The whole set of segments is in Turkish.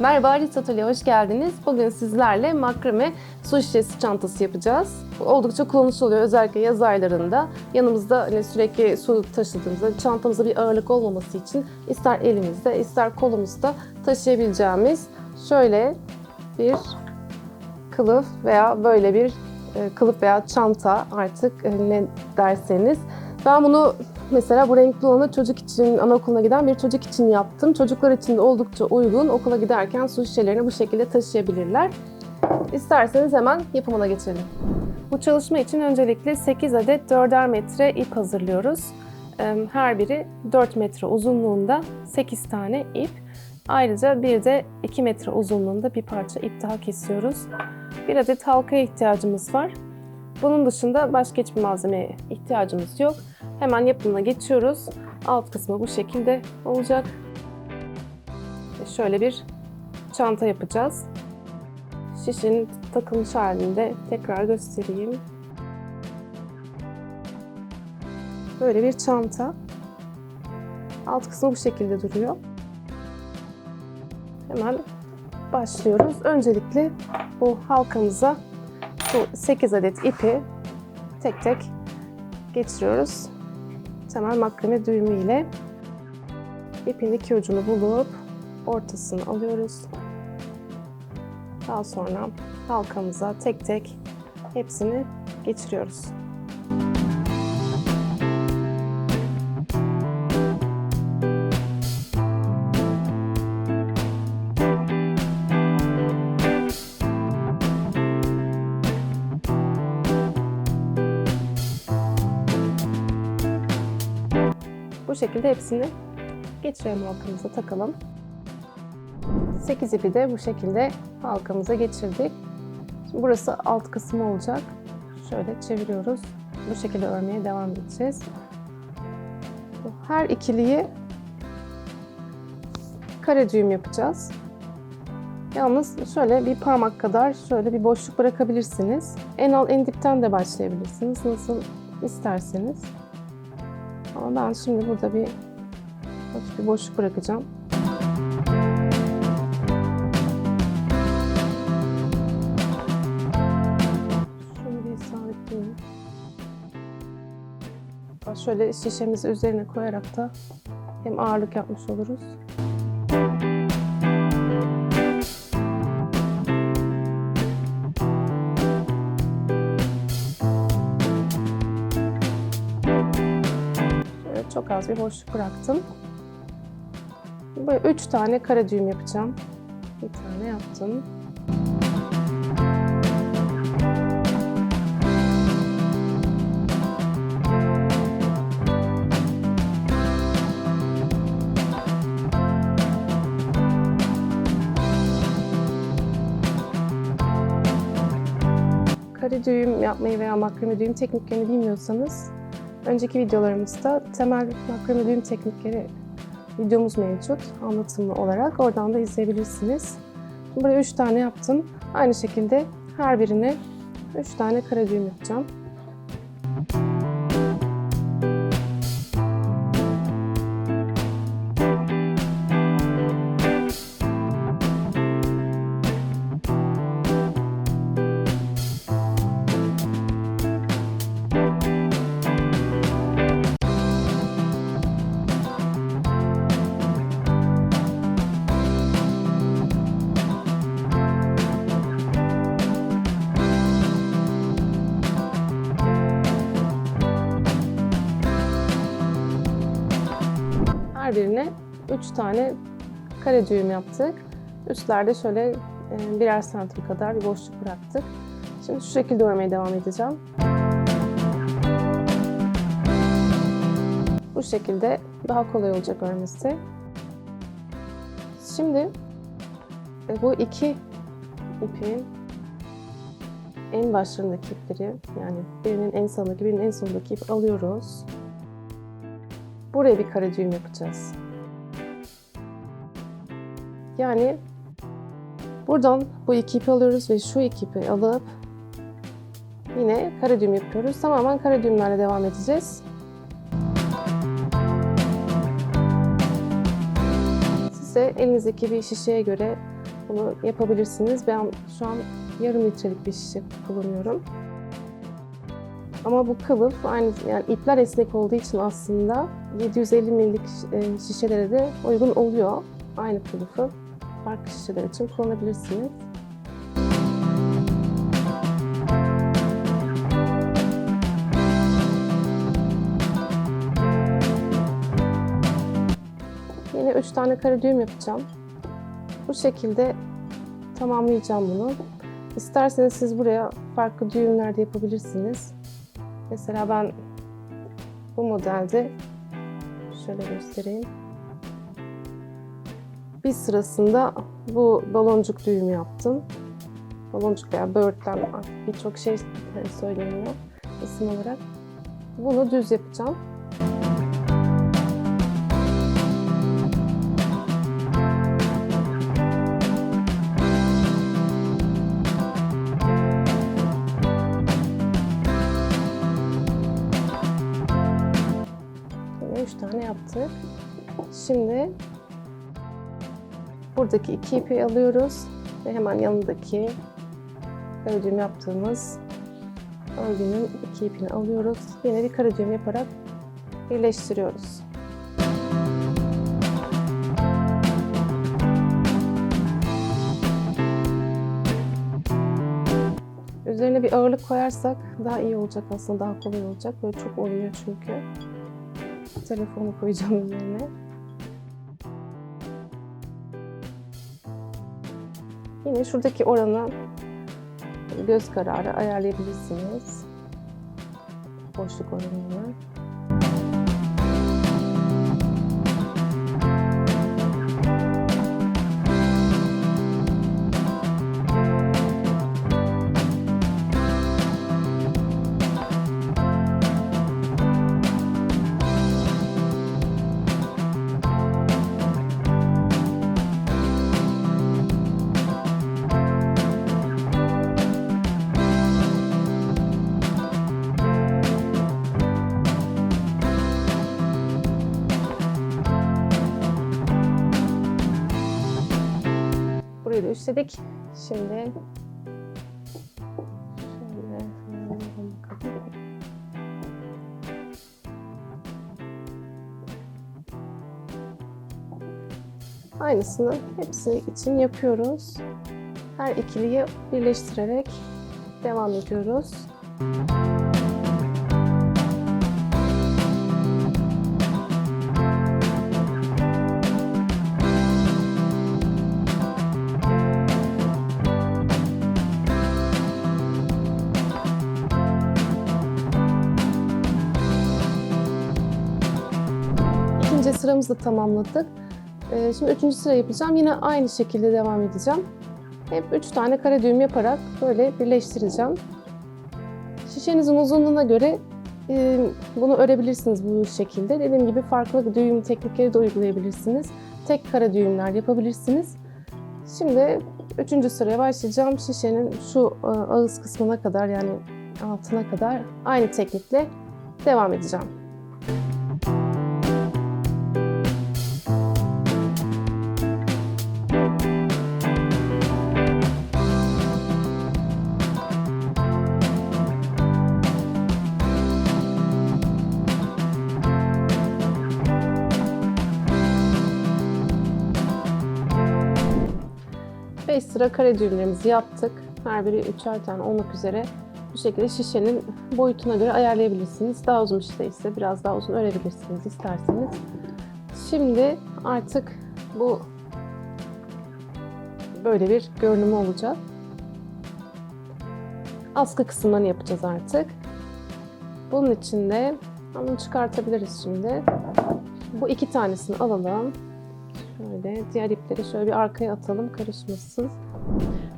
Merhaba Aris Atölye, hoş geldiniz. Bugün sizlerle makrame su şişesi çantası yapacağız. Oldukça kullanışlı oluyor özellikle yaz aylarında. Yanımızda hani sürekli su taşıdığımızda çantamıza bir ağırlık olmaması için ister elimizde ister kolumuzda taşıyabileceğimiz şöyle bir kılıf veya böyle bir e, kılıf veya çanta artık e, ne derseniz. Ben bunu mesela bu renkli olanı çocuk için, anaokuluna giden bir çocuk için yaptım. Çocuklar için de oldukça uygun. Okula giderken su şişelerini bu şekilde taşıyabilirler. İsterseniz hemen yapımına geçelim. Bu çalışma için öncelikle 8 adet 4'er metre ip hazırlıyoruz. Her biri 4 metre uzunluğunda 8 tane ip. Ayrıca bir de 2 metre uzunluğunda bir parça ip daha kesiyoruz. Bir adet halkaya ihtiyacımız var. Bunun dışında başka hiçbir malzemeye ihtiyacımız yok. Hemen yapımına geçiyoruz. Alt kısmı bu şekilde olacak. Şöyle bir çanta yapacağız. Şişin takılmış halinde tekrar göstereyim. Böyle bir çanta. Alt kısmı bu şekilde duruyor. Hemen başlıyoruz. Öncelikle bu halkamıza bu 8 adet ipi tek tek geçiriyoruz. Hemen makrame düğümü ile ipin iki ucunu bulup ortasını alıyoruz. Daha sonra halkamıza tek tek hepsini geçiriyoruz. Şekilde hepsini geçirelim halkamıza takalım. 8 ipi de bu şekilde halkamıza geçirdik. Şimdi burası alt kısmı olacak. Şöyle çeviriyoruz. Bu şekilde örmeye devam edeceğiz. Her ikiliyi kare düğüm yapacağız. Yalnız şöyle bir parmak kadar şöyle bir boşluk bırakabilirsiniz. En alt en dipten de başlayabilirsiniz. Nasıl isterseniz. Ama ben şimdi burada bir hafif bir boşluk bırakacağım. Şunu bir sabitleyeyim. Şöyle şişemizi üzerine koyarak da hem ağırlık yapmış oluruz. Çok az bir boşluk bıraktım. Böyle üç tane kare düğüm yapacağım. Bir tane yaptım. Kare düğüm yapmayı veya makrame düğüm tekniklerini bilmiyorsanız önceki videolarımızda temel makrame düğüm teknikleri videomuz mevcut anlatımlı olarak. Oradan da izleyebilirsiniz. Buraya 3 tane yaptım. Aynı şekilde her birine 3 tane kare düğüm yapacağım. Her birine 3 tane kare düğüm yaptık. Üstlerde şöyle e, birer santim kadar bir boşluk bıraktık. Şimdi şu şekilde örmeye devam edeceğim. Bu şekilde daha kolay olacak örmesi. Şimdi e, bu iki ipin en başlarındaki ipleri yani birinin en sağındaki birinin en sondaki ipi alıyoruz. Buraya bir kare düğüm yapacağız. Yani buradan bu iki ipi alıyoruz ve şu iki ipi alıp yine kare düğüm yapıyoruz. Tamamen kare düğümlerle devam edeceğiz. de elinizdeki bir şişeye göre bunu yapabilirsiniz. Ben şu an yarım litrelik bir şişe kullanıyorum. Ama bu kılıf aynı yani ipler esnek olduğu için aslında 750 ml'lik e, şişelere de uygun oluyor. Aynı kılıfı farklı şişeler için kullanabilirsiniz. Yine 3 tane kare düğüm yapacağım. Bu şekilde tamamlayacağım bunu. İsterseniz siz buraya farklı düğümler de yapabilirsiniz. Mesela ben bu modelde şöyle göstereyim. Bir sırasında bu baloncuk düğüm yaptım. Baloncuk veya böğürtlen birçok şey söyleniyor isim olarak. Bunu düz yapacağım. Şimdi buradaki iki ipi alıyoruz ve hemen yanındaki kare düğüm yaptığımız örgünün iki ipini alıyoruz. Yine bir kare düğüm yaparak birleştiriyoruz. Üzerine bir ağırlık koyarsak daha iyi olacak aslında, daha kolay olacak. Böyle çok oynuyor çünkü. Telefonu koyacağım üzerine. Yine şuradaki oranı göz kararı ayarlayabilirsiniz. Boşluk oranını. Üstledik. Şimdi. Aynısını hepsi için yapıyoruz. Her ikiliyi birleştirerek devam ediyoruz. İkinci sıramızı da tamamladık. Ee, Şimdi üçüncü sıra yapacağım. Yine aynı şekilde devam edeceğim. Hep üç tane kare düğüm yaparak böyle birleştireceğim. Şişenizin uzunluğuna göre e, bunu örebilirsiniz bu şekilde. Dediğim gibi farklı düğüm teknikleri de uygulayabilirsiniz. Tek kare düğümler yapabilirsiniz. Şimdi üçüncü sıraya başlayacağım. Şişenin şu e, ağız kısmına kadar yani altına kadar aynı teknikle devam edeceğim. Beş sıra kare düğümlerimizi yaptık. Her biri üçer tane olmak üzere bu şekilde şişenin boyutuna göre ayarlayabilirsiniz. Daha uzun şişe ise biraz daha uzun örebilirsiniz isterseniz. Şimdi artık bu böyle bir görünümü olacak. Askı kısımlarını yapacağız artık. Bunun için de bunu çıkartabiliriz şimdi. Bu iki tanesini alalım. Şöyle diğer ipleri şöyle bir arkaya atalım karışmasın.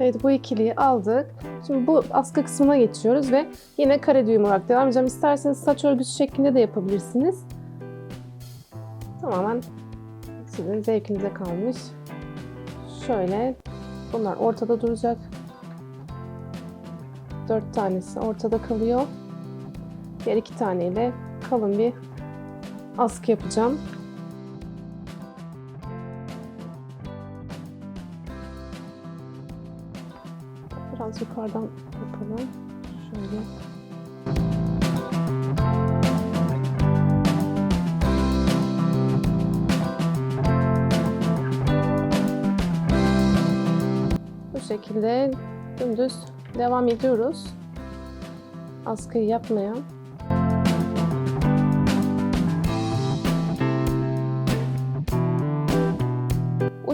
Evet bu ikiliyi aldık. Şimdi bu askı kısmına geçiyoruz ve yine kare düğüm olarak devam edeceğim. İsterseniz saç örgüsü şeklinde de yapabilirsiniz. Tamamen sizin zevkinize kalmış. Şöyle bunlar ortada duracak. Dört tanesi ortada kalıyor. Diğer iki taneyle kalın bir askı yapacağım. Biraz yukarıdan yapalım. Şöyle. Bu şekilde dümdüz devam ediyoruz. Askıyı yapmaya.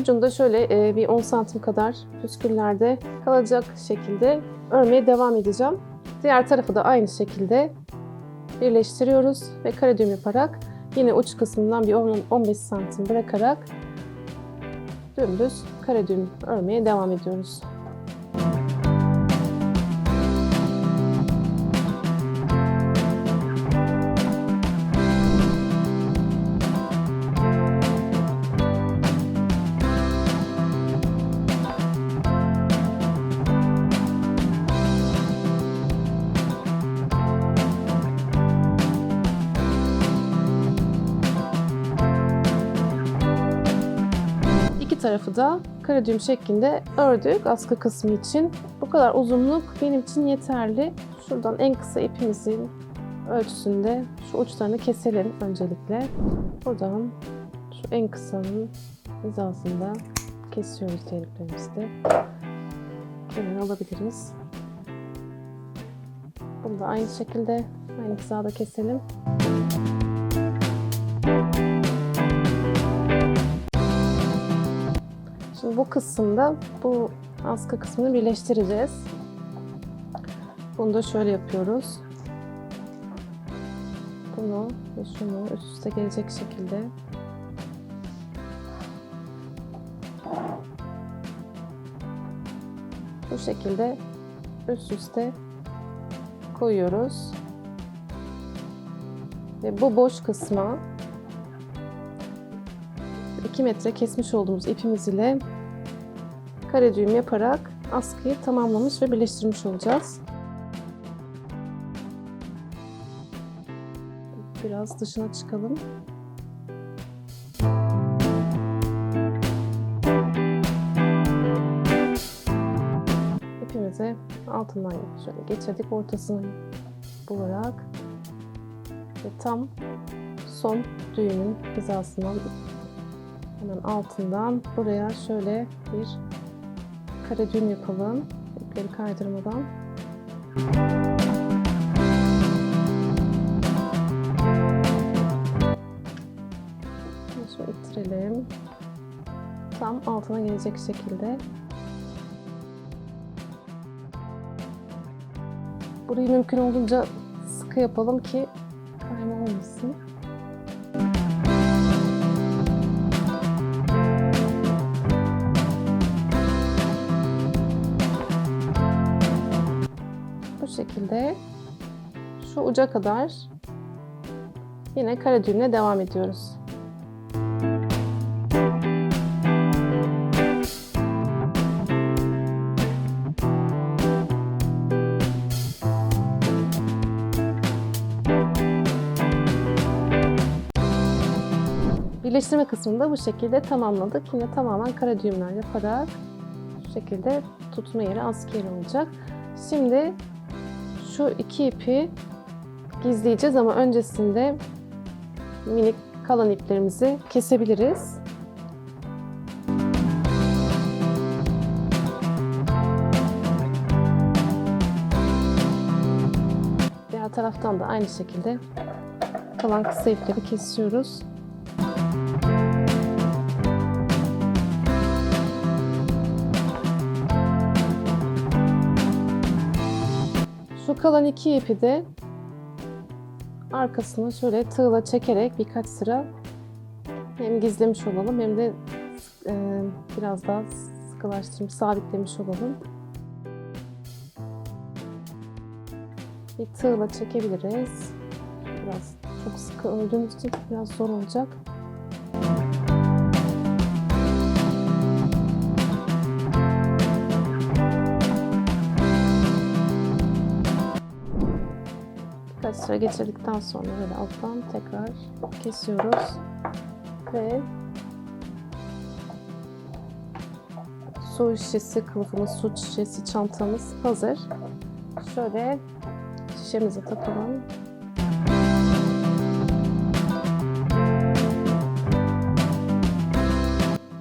Ucunda şöyle e, bir 10 santim kadar püsküllerde kalacak şekilde örmeye devam edeceğim. Diğer tarafı da aynı şekilde birleştiriyoruz ve kare düğüm yaparak yine uç kısmından bir 10-15 santim bırakarak dümdüz kare düğüm örmeye devam ediyoruz. Tarafı da kare düğüm şeklinde ördük askı kısmı için. Bu kadar uzunluk benim için yeterli. Şuradan en kısa ipimizin ölçüsünde şu uçlarını keselim öncelikle. Buradan şu en kısanın hizasında kesiyoruz diğer iplerimizi de. Kenara alabiliriz. Bunu da aynı şekilde aynı hizada keselim. Şimdi bu kısımda bu askı kısmını birleştireceğiz. Bunu da şöyle yapıyoruz. Bunu ve şunu üst üste gelecek şekilde bu şekilde üst üste koyuyoruz. Ve bu boş kısma 2 metre kesmiş olduğumuz ipimiz ile kare düğüm yaparak askıyı tamamlamış ve birleştirmiş olacağız. Biraz dışına çıkalım. İpimizi altından şöyle geçirdik ortasını bularak ve tam son düğümün hizasından hemen altından buraya şöyle bir kare düğüm yapalım. İpleri kaydırmadan. Şöyle ittirelim. Tam altına gelecek şekilde. Burayı mümkün olduğunca sıkı yapalım ki uca kadar yine kare düğümle devam ediyoruz. Birleştirme kısmını da bu şekilde tamamladık. Yine tamamen kare düğümler yaparak şu şekilde tutma yeri askı yeri olacak. Şimdi şu iki ipi gizleyeceğiz ama öncesinde minik kalan iplerimizi kesebiliriz. Diğer taraftan da aynı şekilde kalan kısa ipleri kesiyoruz. Şu kalan iki ipi de arkasını şöyle tığla çekerek birkaç sıra hem gizlemiş olalım hem de e, biraz daha sıkılaştırmış, sabitlemiş olalım. Bir tığla çekebiliriz. Biraz çok sıkı ördüğümüz için biraz zor olacak. Birkaç sıra geçirdikten sonra böyle alttan tekrar kesiyoruz ve su şişesi kılıfımız, su şişesi çantamız hazır. Şöyle şişemizi takalım.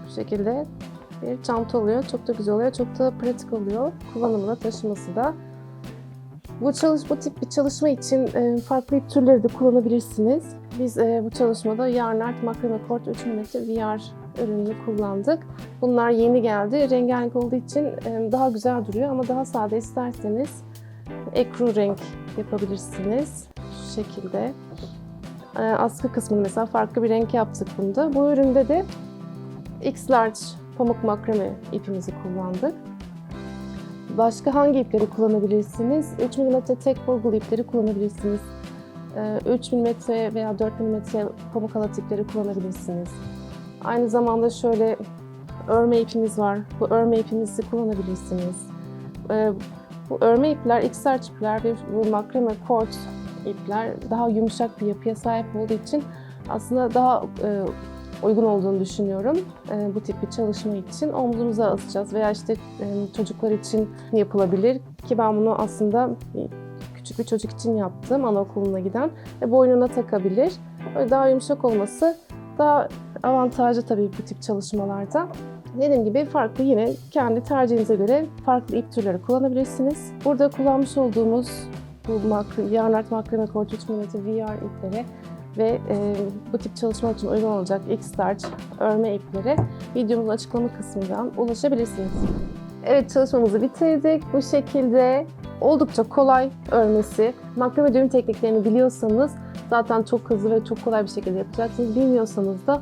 Bu şekilde bir çanta oluyor. Çok da güzel oluyor. Çok da pratik oluyor. Kullanımı taşıması da. Bu çalış bu tip bir çalışma için e, farklı ip türleri de kullanabilirsiniz. Biz e, bu çalışmada Yarnart Makrame Kort 3 mm VR ürününü kullandık. Bunlar yeni geldi. Rengarenk olduğu için e, daha güzel duruyor ama daha sade isterseniz ekru renk yapabilirsiniz. Şu şekilde. Askı kısmını mesela farklı bir renk yaptık bunda. Bu üründe de X large pamuk makrame ipimizi kullandık. Başka hangi ipleri kullanabilirsiniz? 3 mm tek burgulu ipleri kullanabilirsiniz. Ee, 3 mm veya 4 mm pamuk halat ipleri kullanabilirsiniz. Aynı zamanda şöyle örme ipimiz var. Bu örme ipimizi kullanabilirsiniz. Ee, Bu örme ipler, XR ipler ve bu makrame kort ipler daha yumuşak bir yapıya sahip olduğu için aslında daha e, uygun olduğunu düşünüyorum e, bu tip bir çalışma için. Omzumuza asacağız veya işte e, çocuklar için yapılabilir ki ben bunu aslında küçük bir çocuk için yaptım anaokuluna giden ve boynuna takabilir. Böyle daha yumuşak olması daha avantajlı tabii bu tip çalışmalarda. Dediğim gibi farklı yine kendi tercihinize göre farklı ip türleri kullanabilirsiniz. Burada kullanmış olduğumuz bu makro, Yarnart Makrame Kort 3 mm VR ipleri ve e, bu tip çalışmalar için uygun olacak X-Starch örme ipleri videomuzun açıklama kısmından ulaşabilirsiniz. Evet çalışmamızı bitirdik. Bu şekilde oldukça kolay örmesi. Makrame düğüm tekniklerini biliyorsanız zaten çok hızlı ve çok kolay bir şekilde yapacaksınız. Bilmiyorsanız da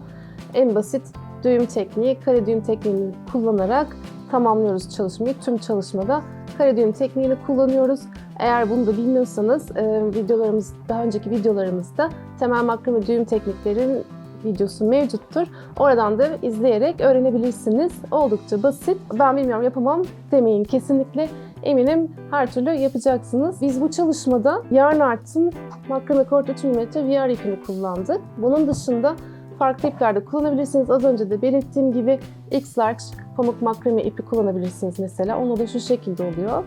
en basit düğüm tekniği, kare düğüm tekniğini kullanarak tamamlıyoruz çalışmayı. Tüm çalışmada kare düğüm tekniğini kullanıyoruz. Eğer bunu da bilmiyorsanız e, videolarımız, daha önceki videolarımızda temel makrame düğüm tekniklerin videosu mevcuttur. Oradan da izleyerek öğrenebilirsiniz. Oldukça basit. Ben bilmiyorum yapamam demeyin kesinlikle. Eminim her türlü yapacaksınız. Biz bu çalışmada Yarn Art'ın Makrame Kort 3 mm VR ipini kullandık. Bunun dışında farklı ipler de kullanabilirsiniz. Az önce de belirttiğim gibi X-Large pamuk makrame ipi kullanabilirsiniz mesela. Onu da şu şekilde oluyor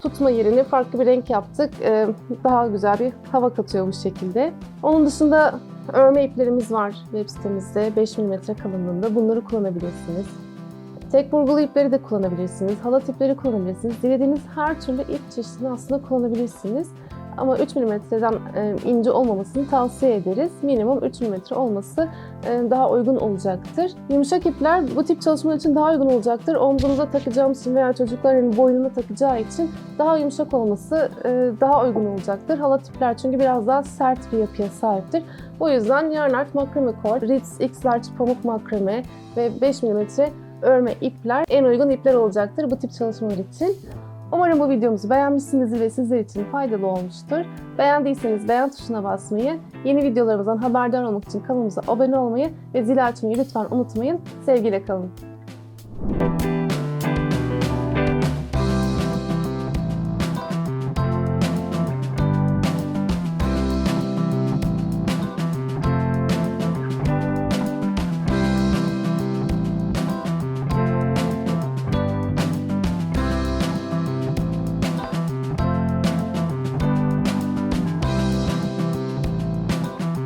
tutma yerini farklı bir renk yaptık. Ee, Daha güzel bir hava katıyor bu şekilde. Onun dışında örme iplerimiz var web sitemizde 5 mm kalınlığında. Bunları kullanabilirsiniz. Tek burgulu ipleri de kullanabilirsiniz. Halat ipleri kullanabilirsiniz. Dilediğiniz her türlü ip çeşidini aslında kullanabilirsiniz. Ama 3 mm'den e, ince olmamasını tavsiye ederiz. Minimum 3 mm olması e, daha uygun olacaktır. Yumuşak ipler bu tip çalışmalar için daha uygun olacaktır. Omzunuza takacağımız için veya çocukların boynuna takacağı için daha yumuşak olması e, daha uygun olacaktır. Halat ipler çünkü biraz daha sert bir yapıya sahiptir. Bu yüzden Yarnart Makrame Cord, Ritz X Large Pamuk Makrame ve 5 mm örme ipler en uygun ipler olacaktır bu tip çalışmalar için. Umarım bu videomuzu beğenmişsinizdir ve sizler için faydalı olmuştur. Beğendiyseniz beğen tuşuna basmayı, yeni videolarımızdan haberdar olmak için kanalımıza abone olmayı ve zil açmayı lütfen unutmayın. Sevgiyle kalın.